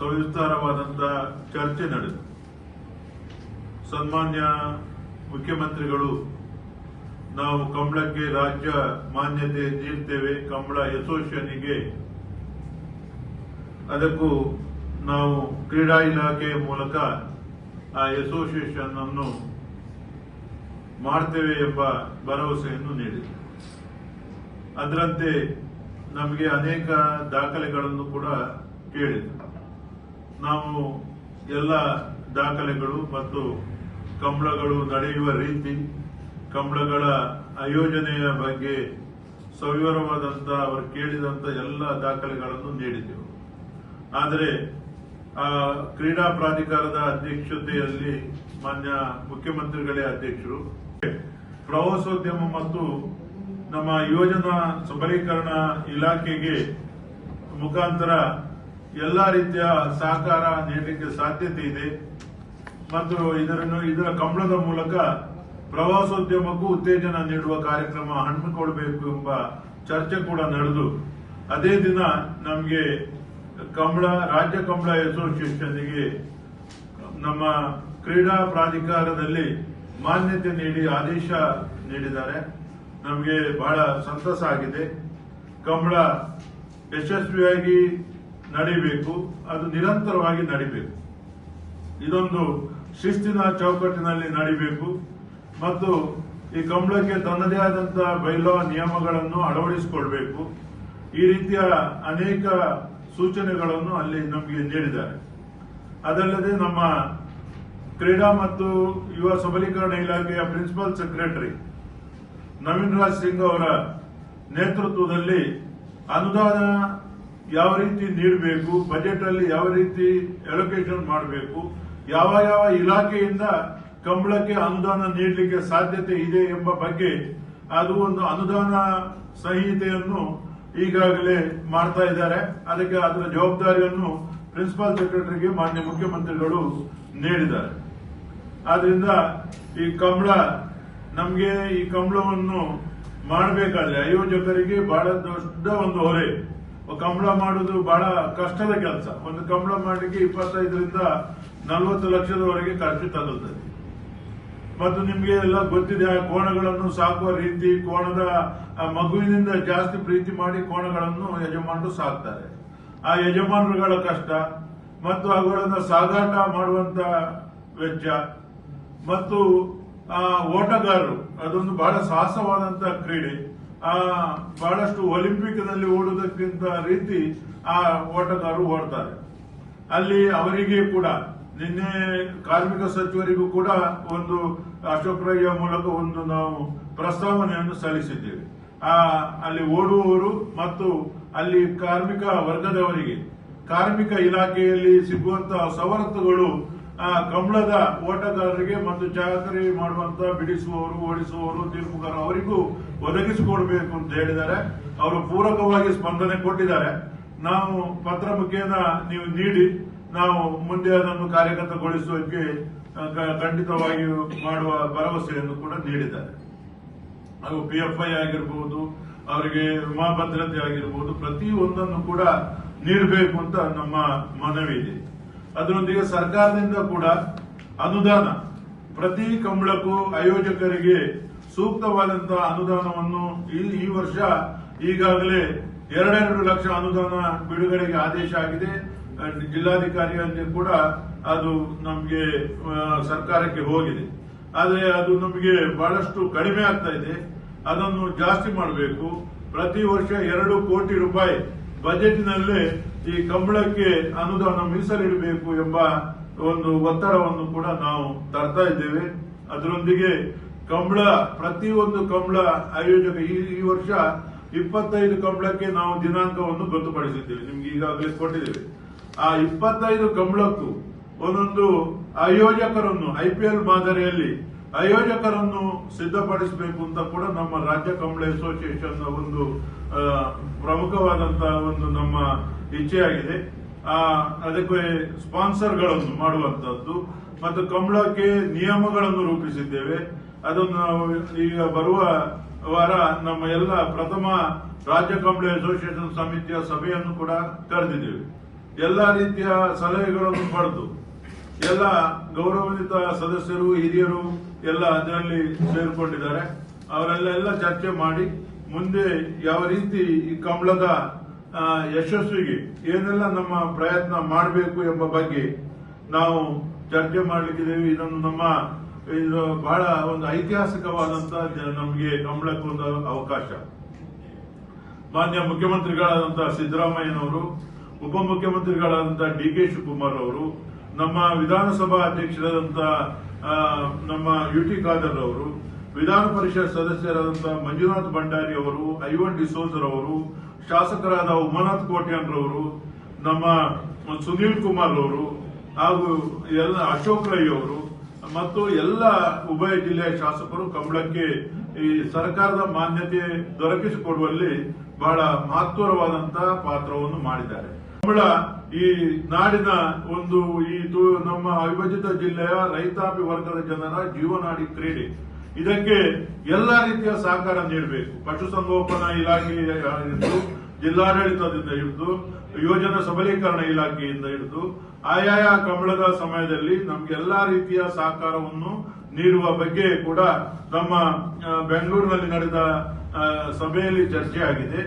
ಸವಿಸ್ತಾರವಾದಂತ ಚರ್ಚೆ ನಡೆದು ಸನ್ಮಾನ್ಯ ಮುಖ್ಯಮಂತ್ರಿಗಳು, ನಾವು ಕಂಬಳಕ್ಕೆ ರಾಜ್ಯ ಮಾನ್ಯತೆ ನೀಡ್ತೇವೆ. ಕಂಬಳ ಅಸೋಸಿಯೇಷನ್ಗೆ ಅದಕ್ಕೂ ನಾವು ಕ್ರೀಡಾ ಇಲಾಖೆ ಮೂಲಕ ಆ ಅಸೋಸಿಯೇಷನ್ ಅನ್ನು ಮಾಡ್ತೇವೆ ಎಂಬ ಭರವಸೆಯನ್ನು ನೀಡಿದೆ. ಅದರಂತೆ ನಮಗೆ ಅನೇಕ ದಾಖಲೆಗಳನ್ನು ಕೂಡ ಕೇಳಿದೆ. ನಾವು ಎಲ್ಲ ದಾಖಲೆಗಳು ಮತ್ತು ಕಂಬಳಗಳು ನಡೆಯುವ ರೀತಿ ಕಂಬಳಗಳ ಆಯೋಜನೆಯ ಬಗ್ಗೆ ಸವಿವರವಾದಂಥ ಅವರು ಕೇಳಿದಂತ ಎಲ್ಲ ದಾಖಲೆಗಳನ್ನು ನೀಡಿದೆವು ಆದರೆ ಆ ಕ್ರೀಡಾ ಪ್ರಾಧಿಕಾರದ ಅಧ್ಯಕ್ಷತೆಯಲ್ಲಿ ಮಾನ್ಯ ಮುಖ್ಯಮಂತ್ರಿಗಳೇ ಅಧ್ಯಕ್ಷರು, ಪ್ರವಾಸೋದ್ಯಮ ಮತ್ತು ನಮ್ಮ ಯೋಜನಾ ಸಬಲೀಕರಣ ಇಲಾಖೆಗೆ ಮುಖಾಂತರ ಎಲ್ಲಾ ರೀತಿಯ ಸಹಕಾರ ನೀಡಲಿಕ್ಕೆ ಸಾಧ್ಯತೆ ಇದೆ. ಮತ್ತು ಇದರನ್ನು, ಇದರ ಕಂಬಳದ ಮೂಲಕ ಪ್ರವಾಸೋದ್ಯಮಕ್ಕೂ ಉತ್ತೇಜನ ನೀಡುವ ಕಾರ್ಯಕ್ರಮ ಹಮ್ಮಿಕೊಳ್ಳಬೇಕು ಎಂಬ ಚರ್ಚೆ ಕೂಡ ನಡೆದು, ಅದೇ ದಿನ ನಮಗೆ ಕಂಬಳ, ರಾಜ್ಯ ಕಂಬಳ ಅಸೋಸಿಯೇಷನ್ಗೆ ನಮ್ಮ ಕ್ರೀಡಾ ಪ್ರಾಧಿಕಾರದಲ್ಲಿ ಮಾನ್ಯತೆ ನೀಡಿ ಆದೇಶ ನೀಡಿದ್ದಾರೆ. ನಮಗೆ ಬಹಳ ಸಂತಸ ಆಗಿದೆ. ಕಂಬಳ ಯಶಸ್ವಿಯಾಗಿ ನಡಿಬೇಕು, ಅದು ನಿರಂತರವಾಗಿ ನಡಿಬೇಕು. ಇದೊಂದು ಶಿಸ್ತಿನ ಚೌಕಟ್ಟಿನಲ್ಲಿ ನಡಿಬೇಕು ಮತ್ತು ಈ ಕಂಬಳಕ್ಕೆ ತನ್ನದೇ ಆದಂತಹ ಬೈಲೋ ನಿಯಮಗಳನ್ನು ಅಳವಡಿಸಿಕೊಳ್ಬೇಕು. ಈ ರೀತಿಯ ಅನೇಕ ಸೂಚನೆಗಳನ್ನು ಅಲ್ಲಿ ನಮಗೆ ನೀಡಿದ್ದಾರೆ. ಅದಲ್ಲದೆ ನಮ್ಮ ಕ್ರೀಡಾ ಮತ್ತು ಯುವ ಸಬಲೀಕರಣ ಇಲಾಖೆಯ ಪ್ರಿನ್ಸಿಪಲ್ ಸೆಕ್ರೆಟರಿ ನವೀನ್ ರಾಜ್ ಸಿಂಗ್ ಅವರ ನೇತೃತ್ವದಲ್ಲಿ ಅನುದಾನ ಯಾವ ರೀತಿ ನೀಡಬೇಕು ಬಜೆಟ್ ಅಲ್ಲಿ ಯಾವ ರೀತಿ ಅಲೋಕೇಶನ್ ಮಾಡಬೇಕು, ಯಾವ ಯಾವ ಇಲಾಖೆಯಿಂದ ಕಂಬಳಕ್ಕೆ ಅನುದಾನ ನೀಡಲಿಕ್ಕೆ ಸಾಧ್ಯತೆ ಇದೆ ಎಂಬ ಬಗ್ಗೆ ಅದು ಒಂದು ಅನುದಾನ ಸಂಹಿತೆಯನ್ನು ಈಗಾಗಲೇ ಮಾಡ್ತಾ ಇದ್ದಾರೆ. ಅದಕ್ಕೆ ಅದರ ಜವಾಬ್ದಾರಿಯನ್ನು ಪ್ರಿನ್ಸಿಪಾಲ್ ಸೆಕ್ರೆಟರಿಗೆ ಮಾನ್ಯ ಮುಖ್ಯಮಂತ್ರಿಗಳು ನೀಡಿದ್ದಾರೆ. ಆದ್ರಿಂದ ಈ ಕಂಬಳ, ನಮಗೆ ಈ ಕಂಬಳವನ್ನು ಮಾಡಬೇಕಾದ್ರೆ ಆಯೋಜಕರಿಗೆ ಬಹಳ ದೊಡ್ಡ ಒಂದು ಹೊರೆ. ಕಂಬಳ ಮಾಡುವುದು ಬಹಳ ಕಷ್ಟದ ಕೆಲಸ. ಒಂದು ಕಂಬಳ ಮಾಡಲಿಕ್ಕೆ ಇಪ್ಪತ್ತೈದರಿಂದ ನಲವತ್ತು ಲಕ್ಷದವರೆಗೆ ಖರ್ಚು ತಗುಲ್ತದೆ ಮತ್ತು ನಿಮಗೆ ಎಲ್ಲ ಗೊತ್ತಿದೆ, ಆ ಕೋಣಗಳನ್ನು ಸಾಕುವ ರೀತಿ ಕೋಣದ ಮಗುವಿನಿಂದ ಜಾಸ್ತಿ ಪ್ರೀತಿ ಮಾಡಿ ಕೋಣಗಳನ್ನು ಯಜಮಾನರು ಸಾಕ್ತಾರೆ. ಆ ಯಜಮಾನರುಗಳ ಕಷ್ಟ, ಮತ್ತು ಅವುಗಳನ್ನು ಸಾಗಾಟ ಮಾಡುವಂತ ವೆಚ್ಚ, ಮತ್ತು, ಆ, ಓಟಗಾರರು, ಅದೊಂದು ಬಹಳ ಸಾಹಸವಾದಂತಹ ಕ್ರೀಡೆ. ಆ, ಬಹಳಷ್ಟು ಒಲಿಂಪಿಕ್ನಲ್ಲಿ ಓಡುವುದಕ್ಕಿಂತ ರೀತಿ ಆ ಓಟಗಾರರು ಓಡ್ತಾರೆ. ಅಲ್ಲಿ ಅವರಿಗೆ ಕೂಡ, ನಿನ್ನೆ ಕಾರ್ಮಿಕ ಸಚಿವರಿಗೂ ಕೂಡ ಒಂದು ಅಶೋಕ್ ರೈಯ ಮೂಲಕ ಒಂದು ನಾವು ಪ್ರಸ್ತಾವನೆಯನ್ನು ಸಲ್ಲಿಸಿದ್ದೇವೆ. ಆ, ಅಲ್ಲಿ ಓಡುವವರು ಮತ್ತು ಅಲ್ಲಿ ಕಾರ್ಮಿಕ ವರ್ಗದವರಿಗೆ, ಕಾರ್ಮಿಕ ಇಲಾಖೆಯಲ್ಲಿ ಸಿಗುವಂತಹ ಸವಲತ್ತುಗಳು, ಆ ಕಂಬಳದ ಓಟಗಾರರಿಗೆ ಮತ್ತು ಚಾಕರಿ ಮಾಡುವಂತಹ ಬಿಡಿಸುವವರು, ಓಡಿಸುವವರು ತೀರ್ಪುಗಾರ ಅವರಿಗೂ ಒದಗಿಸಿಕೊಡ್ಬೇಕು ಅಂತ ಹೇಳಿದ್ದಾರೆ. ಅವರು ಪೂರಕವಾಗಿ ಸ್ಪಂದನೆ ಕೊಟ್ಟಿದ್ದಾರೆ. ನಾವು ಪತ್ರ ಮುಖೇನ ನೀವು ನೀಡಿ ನಾವು ಮುಂದೆ ಅದನ್ನು ಕಾರ್ಯಗತಗೊಳಿಸುವಕ್ಕೆ ಆ, ಖಂಡಿತವಾಗಿಯೂ ಮಾಡುವ ಭರವಸೆಯನ್ನು ಕೂಡ ನೀಡಿದ್ದಾರೆ. ಹಾಗೂ ಪಿ ಎಫ್ ಐ ಆಗಿರ್ಬೋದು ಅವರಿಗೆ ವಿಮಾ ಭದ್ರತೆ ಆಗಿರ್ಬೋದು ಪ್ರತಿ ಒಂದನ್ನು ಕೂಡ ನೀಡಬೇಕು ಅಂತ ನಮ್ಮ ಮನವಿ ಇದೆ. ಅದರೊಂದಿಗೆ ಸರ್ಕಾರದಿಂದ ಕೂಡ ಅನುದಾನ ಪ್ರತಿ ಕಂಬಳಕ್ಕೂ ಆಯೋಜಕರಿಗೆ ಸೂಕ್ತವಾದಂತಹ ಅನುದಾನವನ್ನು ಈ ಈ ವರ್ಷ ಈಗಾಗಲೇ ಎರಡೆರಡು ಲಕ್ಷ ಅನುದಾನ ಬಿಡುಗಡೆಗೆ ಆದೇಶ ಆಗಿದೆ. ಜಿಲ್ಲಾಧಿಕಾರಿಯಲ್ಲಿ ಕೂಡ ಅದು ನಮಗೆ ಸರ್ಕಾರಕ್ಕೆ ಹೋಗಿದೆ. ಆದರೆ ಅದು ನಮಗೆ ಬಹಳಷ್ಟು ಕಡಿಮೆ ಆಗ್ತಾ ಇದೆ. ಅದನ್ನು ಜಾಸ್ತಿ ಮಾಡಬೇಕು. ಪ್ರತಿ ವರ್ಷ ಎರಡು ಕೋಟಿ ರೂಪಾಯಿ ಬಜೆಟ್ನಲ್ಲೇ ಈ ಕಂಬಳಕ್ಕೆ ಅನುದಾನ ಮೀಸಲಿಡಬೇಕು ಎಂಬ ಒಂದು ಒತ್ತಡವನ್ನು ಕೂಡ ನಾವು ತರ್ತಾ ಇದ್ದೇವೆ. ಅದರೊಂದಿಗೆ ಕಂಬಳ, ಪ್ರತಿಯೊಂದು ಕಂಬಳ ಆಯೋಜಕ ಈ ವರ್ಷ ಇಪ್ಪತ್ತೈದು ಕಂಬಳಕ್ಕೆ ನಾವು ದಿನಾಂಕವನ್ನು ಗೊತ್ತುಪಡಿಸಿದ್ದೇವೆ. ನಿಮ್ಗೆ ಈಗಾಗಲೇ ಕೊಟ್ಟಿದ್ದೇವೆ. ಆ ಇಪ್ಪತ್ತೈದು ಕಂಬಳಕ್ಕೂ ಒಂದೊಂದು ಆಯೋಜಕರನ್ನು ಐಪಿಎಲ್ ಮಾದರಿಯಲ್ಲಿ ಆಯೋಜಕರನ್ನು ಸಿದ್ಧಪಡಿಸಬೇಕು ಅಂತ ಕೂಡ ನಮ್ಮ ರಾಜ್ಯ ಕಂಬಳ ಅಸೋಸಿಯೇಷನ್ ಒಂದು ಪ್ರಮುಖವಾದಂತಹ ಒಂದು ನಮ್ಮ ಇಚ್ಛೆಯಾಗಿದೆ. ಆ, ಅದಕ್ಕೆ ಸ್ಪಾನ್ಸರ್ಗಳನ್ನು ಮಾಡುವಂತದ್ದು. ಮತ್ತು ಕಂಬಳಕ್ಕೆ ನಿಯಮಗಳನ್ನು ರೂಪಿಸಿದ್ದೇವೆ. ಅದನ್ನು ನಾವು ಈಗ ಬರುವ ವಾರ ನಮ್ಮ ಎಲ್ಲ ಪ್ರಥಮ ರಾಜ್ಯ ಕಂಬಳಿ ಅಸೋಸಿಯೇಷನ್ ಸಮಿತಿಯ ಸಭೆಯನ್ನು ಕೂಡ ಕರೆದಿದ್ದೇವೆ. ಎಲ್ಲ ರೀತಿಯ ಸಲಹೆಗಳನ್ನು ಪಡೆದು ಎಲ್ಲ ಗೌರವಾನ್ವಿತ ಸದಸ್ಯರು, ಹಿರಿಯರು ಎಲ್ಲ ಅದರಲ್ಲಿ ಸೇರಿಕೊಂಡಿದ್ದಾರೆ. ಅವರೆಲ್ಲ ಚರ್ಚೆ ಮಾಡಿ ಮುಂದೆ ಯಾವ ರೀತಿ ಈ ಕಂಬಳದ ಯಶಸ್ವಿಗೆ ಏನೆಲ್ಲ ನಮ್ಮ ಪ್ರಯತ್ನ ಮಾಡಬೇಕು ಎಂಬ ಬಗ್ಗೆ ನಾವು ಚರ್ಚೆ ಮಾಡಲಿಕ್ಕಿದ್ದೇವೆ. ಇದನ್ನು ನಮ್ಮ ಇದು ಬಹಳ ಒಂದು ಐತಿಹಾಸಿಕವಾದಂತ ನಮಗೆ ನಂಬಳಕ್ಕೆ ಕಂಬಳಕ್ಕೊಂದು ಅವಕಾಶ. ಮಾನ್ಯ ಮುಖ್ಯಮಂತ್ರಿಗಳಾದಂತ ಸಿದ್ದರಾಮಯ್ಯನವರು ಉಪಮುಖ್ಯಮಂತ್ರಿಗಳಾದಂತಹ ಡಿ ಕೆ ಶಿವಕುಮಾರ್ ಅವರು, ನಮ್ಮ ವಿಧಾನಸಭಾ ಅಧ್ಯಕ್ಷರಾದಂತಹ ನಮ್ಮ ಯು ಟಿ ಖಾದರ್ ಅವರು, ವಿಧಾನ ಪರಿಷತ್ ಸದಸ್ಯರಾದಂತಹ ಮಂಜುನಾಥ್ ಭಂಡಾರಿ ಅವರು, ಐವನ್ ಡಿಸೋಜರ್ ಅವರು, ಶಾಸಕರಾದ ಉಮಾನಾಥ್ ಕೋಟ್ಯಾನ್ ರವರು, ನಮ್ಮ ಸುನೀಲ್ ಕುಮಾರ್ ಅವರು ಹಾಗೂ ಎಲ್ಲ ಅಶೋಕ್ ರೈ ಅವರು ಮತ್ತು ಎಲ್ಲ ಉಭಯ ಜಿಲ್ಲೆಯ ಶಾಸಕರು ಕಂಬಳಕ್ಕೆ ಈ ಸರ್ಕಾರದ ಮಾನ್ಯತೆ ದೊರಕಿಸಿಕೊಡುವಲ್ಲಿ ಬಹಳ ಮಹತ್ವರವಾದಂತಹ ಪಾತ್ರವನ್ನು ಮಾಡಿದ್ದಾರೆ. ಕಂಬಳ ಈ ನಾಡಿನ ಒಂದು ಈ ನಮ್ಮ ಅವಿಭಜಿತ ಜಿಲ್ಲೆಯ ರೈತಾಪಿ ವರ್ಗದ ಜನರ ಜೀವನಾಡಿ ಕ್ರೀಡೆ. ಇದಕ್ಕೆ ಎಲ್ಲ ರೀತಿಯ ಸಹಕಾರ ನೀಡಬೇಕು. ಪಶುಸಂಗೋಪನಾ ಇಲಾಖೆ ಜಿಲ್ಲಾಡಳಿತದಿಂದ ಹಿಡಿದು ಯೋಜನಾ ಸಬಲೀಕರಣ ಇಲಾಖೆಯಿಂದ ಹಿಡಿದು ಆಯಾಯ ಕಂಬಳದ ಸಮಯದಲ್ಲಿ ನಮ್ಗೆ ಎಲ್ಲಾ ರೀತಿಯ ಸಹಕಾರವನ್ನು ನೀಡುವ ಬಗ್ಗೆ ಕೂಡ ನಮ್ಮ ಬೆಂಗಳೂರಿನಲ್ಲಿ ನಡೆದ ಸಭೆಯಲ್ಲಿ ಚರ್ಚೆ ಆಗಿದೆ